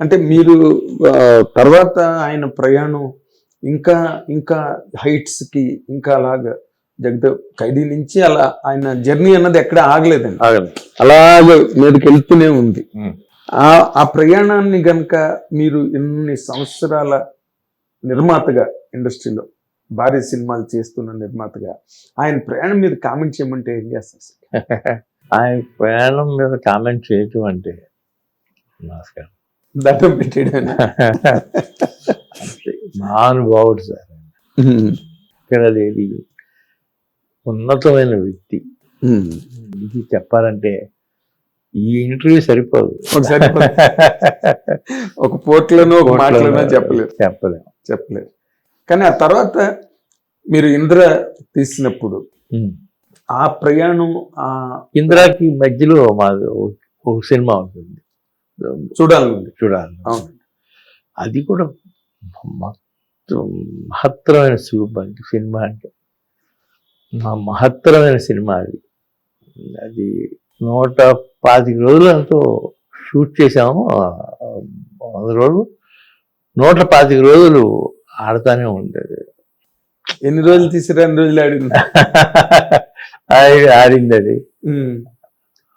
అంటే మీరు తర్వాత ఆయన ప్రయాణం ఇంకా ఇంకా హైట్స్కి ఇంకా అలాగా జగదేవ్ ఖైదీ నుంచి అలా ఆయన జర్నీ అన్నది ఎక్కడ ఆగలేదండి అలాగే మీదకి వెళ్తూనే ఉంది. ఆ ఆ ప్రయాణాన్ని గనక మీరు ఇన్ని సంవత్సరాల నిర్మాతగా ఇండస్ట్రీలో భారీ సినిమాలు చేస్తున్న నిర్మాతగా ఆయన ప్రయాణం మీద కామెంట్ చేయమంటే ఏం చేస్తారు? ఆయన ప్రయాణం మీద కామెంట్ చేయటం అంటే నమస్కారం దండం పెట్టేయడం అంతే మహానుభావుడు సార్. ఇక్కడ లేది ఉన్నతమైన వ్యక్తి. ఇది చెప్పాలంటే ఈ ఇంటర్వ్యూ సరిపోదు. ఒక పోట్లోనో ఒక మాటలోనో చెప్పలేదు చెప్పలేము చెప్పలేదు కానీ ఆ తర్వాత మీరు ఇంద్ర తీసినప్పుడు. ఆ ప్రయాణం ఆ ఇందిరాకి మధ్యలో మాది ఒక- ఒక సినిమా ఉంటుంది. చూడాలి అవును. అది కూడా మొత్తం మహత్తరమైన అంటే సినిమా అంటే. మా మహత్తరమైన సినిమా అది. అది నూట పాతిక రోజులు ఎంతో షూట్ చేసాము ఆ, వంద రోజులు నూట పాతిక రోజులు ఆడతానే ఉండేది. ఎన్ని రోజులు తీసిరా ఎన్ని రోజులు ఆడింది? ఆడి- ఆడింది అది.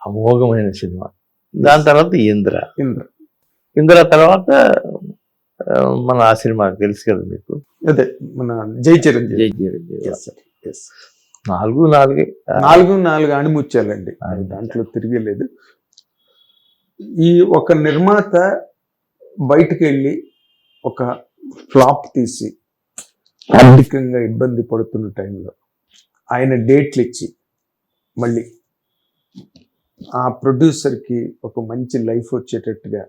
అమోఘమైన సినిమా. దాని తర్వాత ఇంద్ర. ఇంద్ర. ఇంద్ర తర్వాత మన ఆ సినిమా తెలుసు కదా మీకు. అదే మన జై చిరంజీవి. జై చిరంజీవి. నాలుగు నాలుగే. నాలుగు నాలుగు అణిముచ్చాలండి అణిముత్యాలు. దాంట్లో తిరిగలేదు. ఈ ఒక నిర్మాత బయటికి వెళ్ళి ఒక ఫ్లాప్ తీసి ఆర్థికంగా ఇబ్బంది పడుతున్న టైంలో ఆయన డేట్లు ఇచ్చి మళ్ళీ ఆ ప్రొడ్యూసర్కి ఒక మంచి లైఫ్ వచ్చేటట్టుగా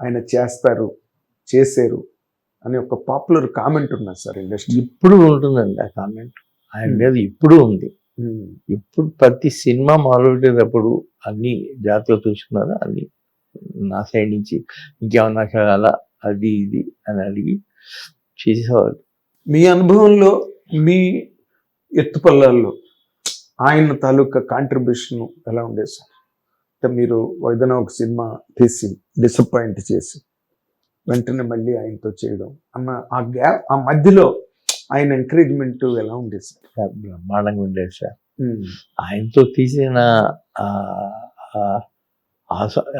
ఆయన చేస్తారు చేశారు అని ఒక పాపులర్ కామెంట్ ఉన్నది సార్ ఇండస్ట్రీ ఇప్పుడు ఉంటుందండి ఆ కామెంట్ ఆయన మీద ఇప్పుడు ఉంది. ఇప్పుడు ప్రతి సినిమా మొదలెట్టేటప్పుడు అన్ని జాగ్రత్తలు చూసుకున్నారు? అన్ని నా సైడ్ నుంచి ఇంకేమన్నా కావాలా? అది ఇది అని అడిగి చేసేవాళ్ళు. మీ అనుభవంలో మీ ఎత్తుపల్లాల్లో ఆయన తాలూకా కాంట్రిబ్యూషన్ ఎలా ఉండేది సార్? మీరు ఏదైనా ఒక సినిమా తీసి డిసప్పాయింట్ చేసి వెంటనే మళ్ళీ ఆయనతో చేయడం అన్న ఆ గ్యాప్ ఆ మధ్యలో ఆయన ఎంకరేజ్మెంట్ ఎలా ఉండేది సార్? బ్రహ్మాండంగా ఉండేది సార్. ఆయనతో తీసిన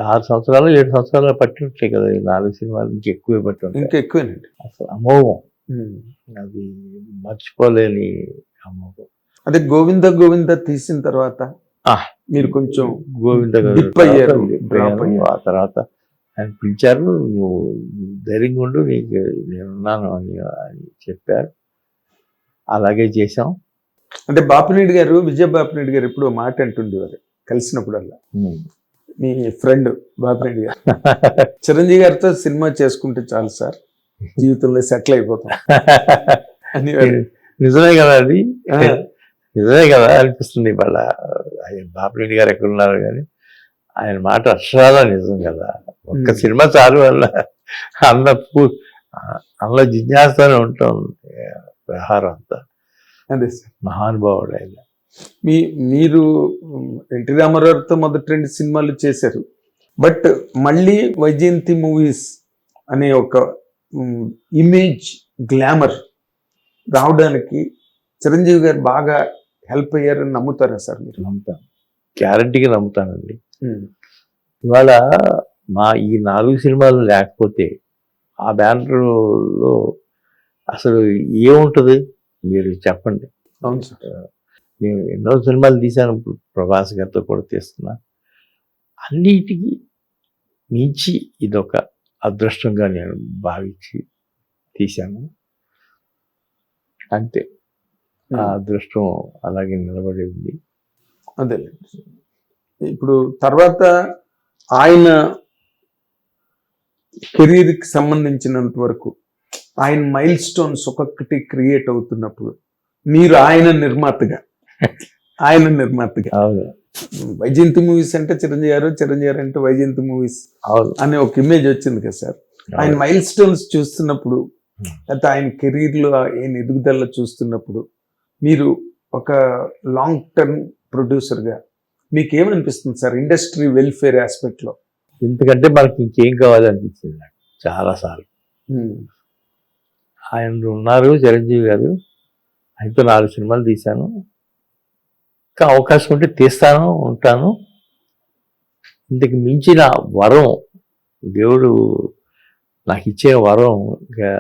ఆరు సంవత్సరాలు ఏడు సంవత్సరాలు పట్టి ఉంటాయి కదా ఈ నాలుగు సినిమాలు ఇంకా ఎక్కువే పట్టి ఇంకా ఎక్కువేనండి. అసలు అమోఘం. అది మర్చిపోలేని అమోఘం. అదే గోవింద గోవింద తీసిన తర్వాత. మీరు కొంచెం గోవింద గారు. ఆ తర్వాత ఆయన పిలిచారు నువ్వు ధైర్యంగా ఉండు నీకు నేనున్నాను అని అని చెప్పారు. అలాగే చేసాం అంటే బాపినేడు గారు విజయ బాపినేడు గారు ఎప్పుడు మాట అంటుండేవారు కలిసినప్పుడల్లా. మీ ఫ్రెండ్ బాపినేడు గారు. చిరంజీవి గారితో సినిమా చేసుకుంటే చాలు సార్. జీవితంలో సెటిల్ అయిపోతాం. అని నిజమే కదా అది? నిజమే కదా అనిపిస్తుంది వాళ్ళ ఆయన బాపిరెడ్డి గారు ఎక్కడున్నారు కానీ ఆయన మాట అక్షరాల నిజం కదా. ఒక్క. సినిమా చాలు వల్ల అన్న పూ అందులో జిజ్ఞాసనే ఉంటాం. వ్యవహారం అంతా. అదే సార్. మహానుభావుడు ఆయన. మీ మీరు ఎన్టీ రామారావుతో మొదటి రెండు సినిమాలు చేశారు. బట్ మళ్ళీ వైజయంతి మూవీస్ అనే ఒక ఇమేజ్ గ్లామర్ రావడానికి చిరంజీవి గారు బాగా హెల్ప్ అయ్యారని నమ్ముతారా సార్ మీరు? నమ్ముతాను. గ్యారంటీగా నమ్ముతానండి. ఇవాళ మా ఈ నాలుగు సినిమాలు లేకపోతే ఆ బ్యానర్లో అసలు ఏముంటుంది? మీరు చెప్పండి. అవును సార్. నేను ఎన్నో సినిమాలు తీశాను ఇప్పుడు ప్రభాస్ గారితో కూడా తీస్తున్నా. అన్నిటికీ మించి ఇదొక అదృష్టంగా నేను భావించి తీశాను. అంతే. ఆ అదృష్టం అలాగే నిలబడి ఉంది. అదే ఇప్పుడు తర్వాత ఆయన కెరీర్కి సంబంధించినంత వరకు ఆయన మైల్ స్టోన్స్ ఒక్కొక్కటి క్రియేట్ అవుతున్నప్పుడు మీరు ఆయన నిర్మాతగా ఆయన నిర్మాతగా. వైజయంతి మూవీస్ అంటే చిరంజీవి గారు చిరంజీవి గారు అంటే వైజయంతి మూవీస్ అనే ఒక ఇమేజ్ వచ్చింది కదా సార్. ఆయన మైల్ స్టోన్స్ చూస్తున్నప్పుడు లేకపోతే ఆయన కెరీర్లో ఆయన ఎదుగుదల చూస్తున్నప్పుడు మీరు ఒక లాంగ్ టర్మ్ ప్రొడ్యూసర్గా మీకు ఏమనిపిస్తుంది సార్ ఇండస్ట్రీ వెల్ఫేర్ ఆస్పెక్ట్లో ఎందుకంటే మనకి ఇంకేం కావాలనిపించింది నాకు? చాలాసార్లు ఉమ్, ఆయన ఉన్నారు చిరంజీవి గారు. ఆయనతో నాలుగు సినిమాలు తీశాను. ఇంకా అవకాశం ఉంటే తీస్తాను ఉంటాను. ఇంతకు మించిన వరం దేవుడు నాకు ఇచ్చే వరం ఇంకా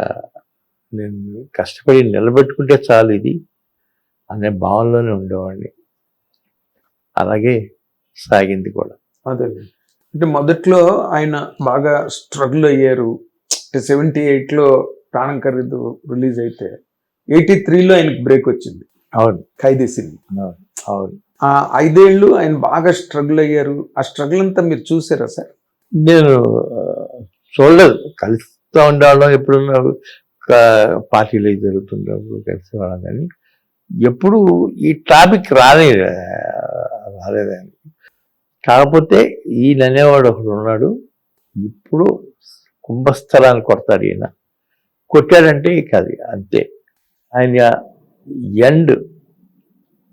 నేను కష్టపడి నిలబెట్టుకుంటే చాలు ఇది. అనే భావనలోనే ఉండేవాడిని. అలాగే సాగింది కూడా. అదే. అంటే మొదట్లో ఆయన బాగా స్ట్రగుల్ అయ్యారు. అంటే సెవెంటీ లో ప్రాణం ఖరీదు రిలీజ్ అయితే ఎయిటీ త్రీలో ఆయనకి బ్రేక్ వచ్చింది. అవును. ఖైదీ సినిమా. అవును. అవును. ఆ ఐదేళ్ళు ఆయన బాగా స్ట్రగుల్ అయ్యారు. ఆ స్ట్రగుల్ అంతా మీరు చూసారా సార్? నేను చూడలేదు. కలుస్తూ ఉండేవాళ్ళం ఎప్పుడున్నా పార్టీలు జరుగుతుండేప్పుడు కలిసి వాళ్ళం కానీ ఎప్పుడు ఈ టాపిక్ రాలే రాలేదండి కాకపోతే ఈయన అనేవాడు ఒకడు ఉన్నాడు. ఇప్పుడు కుంభస్థలాన్ని కొడతాడు ఈయన. కొట్టాడంటే కాదు అది అంతే. ఆయన ఎండ్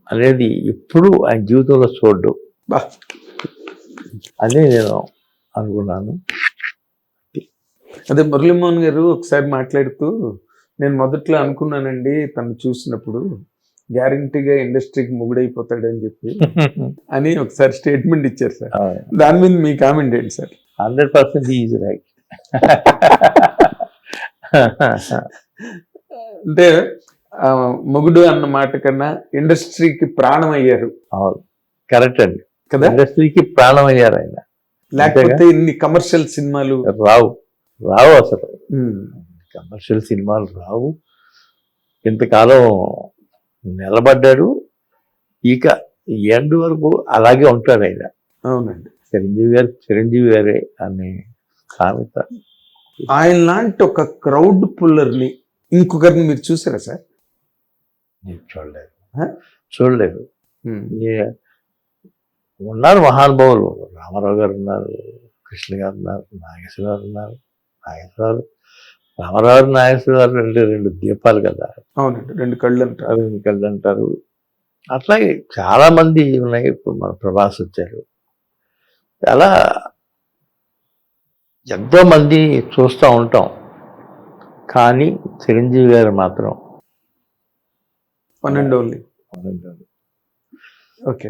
అనేది ఎప్పుడు ఆయన జీవితంలో చూడ్డు. అదే నేను అనుకున్నాను. అదే మురళీమోహన్ గారు ఒకసారి మాట్లాడుతూ నేను మొదట్లో అనుకున్నానండి తను చూసినప్పుడు గ్యారంటీగా ఇండస్ట్రీకి ముగుడైపోతాడని చెప్పి అని ఒకసారి స్టేట్మెంట్ ఇచ్చారు సార్. దాని మీద మీ కామెంట్ ఏంటి sir? Hundred percent is right. అంటే మొగుడు అన్న మాట కన్నా ఇండస్ట్రీకి ప్రాణం అయ్యారు అవును. కరెక్ట్ అండి. కదా? ఇండస్ట్రీకి ప్రాణం అయ్యారు ఆయన. లేకపోతే ఇన్ని కమర్షియల్ సినిమాలు? రావు. రావు అసలు. కమర్షియల్ సినిమాలు రావు. ఇంతకాలం నిలబడ్డాడు. ఇక ఎండ్ వరకు అలాగే ఉంటాడు ఆయన. అవునండి. చిరంజీవి గారు చిరంజీవి గారే అనే సామెత. ఆయన లాంటి ఒక క్రౌడ్ పుల్లర్ని ఇంకొకరిని మీరు చూసారా సార్? నేను చూడలేదు? చూడలేదు. ఉన్నారు మహానుభావులు. రామారావు గారు ఉన్నారు కృష్ణ గారు ఉన్నారు నాగేశ్వర గారు ఉన్నారు నాగేశ్వర గారు రామారావు నాగేశ్వర గారు రెండు రెండు దీపాలు కదా. అవునండి రెండు కళ్ళు అంటారు అవి కళ్ళు అంటారు అట్లాగే చాలా మంది ఉన్నాయి ఇప్పుడు మన ప్రభాస్ వచ్చారు. అలా ఎంతో మంది చూస్తూ ఉంటాం. కానీ చిరంజీవి గారు మాత్రం one and only okay